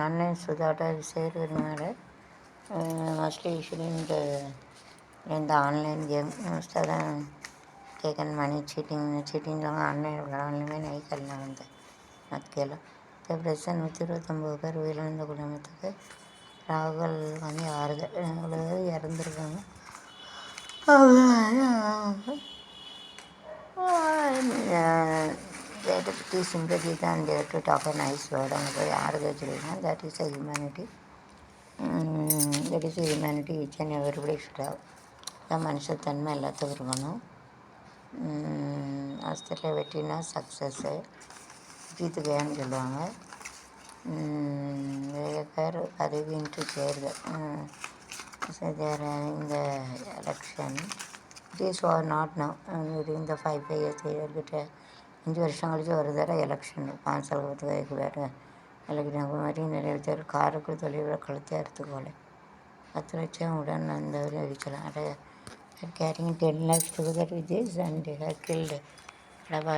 அண்ணன் சுதாட்டா I mostly it இந்த Uh, mostly you shouldn't uh, in the online game. Most of them taken money வந்து நூற்றி இருபத்தொம்போது பேர் உயிரிழந்த குடும்பத்துக்கு ராகுல் வந்து ஆறுதல் இவ்வளோ இறந்துருக்காங்க அவங்க it is sympathy and there to talk a nice word அங்கே போய் ஆறுதல் சொல்லியிருக்காங்க that is a humanity Mm, that is a humanity each and everybody should have அதான் மனுஷத்தன்மை எல்லாத்துக்கும் இருக்கணும் ஹாஸ்பிட்டலில் வெட்டினா சக்ஸஸ்ஸு ஜீத்துக்கையான்னு சொல்லுவாங்க Mm, நிறைய பேர் பதவின்ட்டு தேர்தல் So there are in the election it is or not now அஞ்சு வருஷம் கழிச்சு ஒரு தடவை எலெக்ஷன் பாஞ்சு பத்து வேறு. எலெக்ஷன் மாதிரி நிறைய பேர் காருக்கு தொழிலை கழுத்தை அறுத்துக்கோல. பத்து லட்சம் உடன் அந்த ஒரு அதை caring ten lakes together with this and hair guild